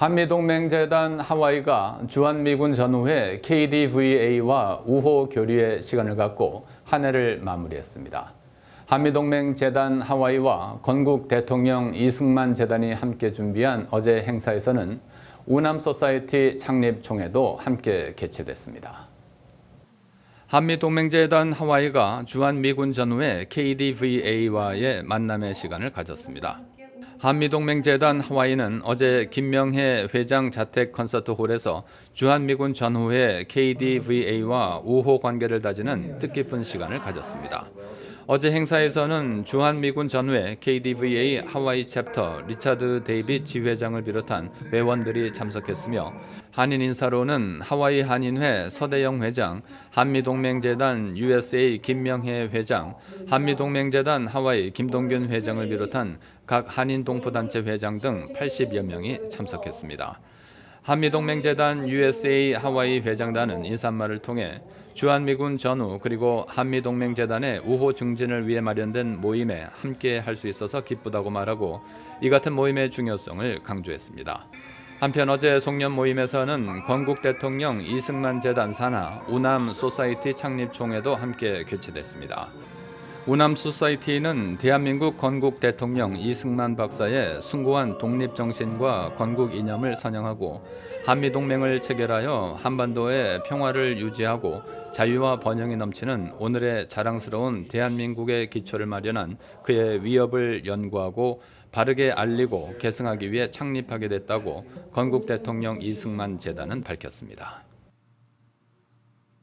한미동맹재단 하와이가 주한미군 전후회 KDVA와 우호 교류의 시간을 갖고 한 해를 마무리했습니다. 한미동맹재단 하와이와 건국 대통령 이승만 재단이 함께 준비한 어제 행사에서는 우남 소사이티 창립 총회도 함께 개최됐습니다. 한미동맹재단 하와이가 주한미군 전후회 KDVA와의 만남의 시간을 가졌습니다. 한미동맹재단 하와이는 어제 김명혜 회장 자택 콘서트홀에서 주한미군 전후회 KDVA와 우호 관계를 다지는 뜻깊은 시간을 가졌습니다. 어제 행사에서는 주한미군 전후회 KDVA 하와이 챕터 리차드 데이빗 지회장을 비롯한 회원들이 참석했으며 한인 인사로는 하와이 한인회 서대영 회장, 한미동맹재단 USA 김명혜 회장, 한미동맹재단 하와이 김동균 회장을 비롯한 각 한인 동포단체 회장 등 80여 명이 참석했습니다. 한미동맹재단 USA 하와이 회장단은 인사말을 통해 주한미군 전후 그리고 한미동맹재단의 우호 증진을 위해 마련된 모임에 함께 할 수 있어서 기쁘다고 말하고 이 같은 모임의 중요성을 강조했습니다. 한편 어제 송년 모임에서는 건국 대통령 이승만 재단 산하 우남 소사이티 창립 총회도 함께 개최됐습니다. 우남 소사이티는 대한민국 건국 대통령 이승만 박사의 숭고한 독립 정신과 건국 이념을 선양하고 한미 동맹을 체결하여 한반도의 평화를 유지하고 자유와 번영이 넘치는 오늘의 자랑스러운 대한민국의 기초를 마련한 그의 위협을 연구하고 바르게 알리고 계승하기 위해 창립하게 됐다고 건국 대통령 이승만 재단은 밝혔습니다.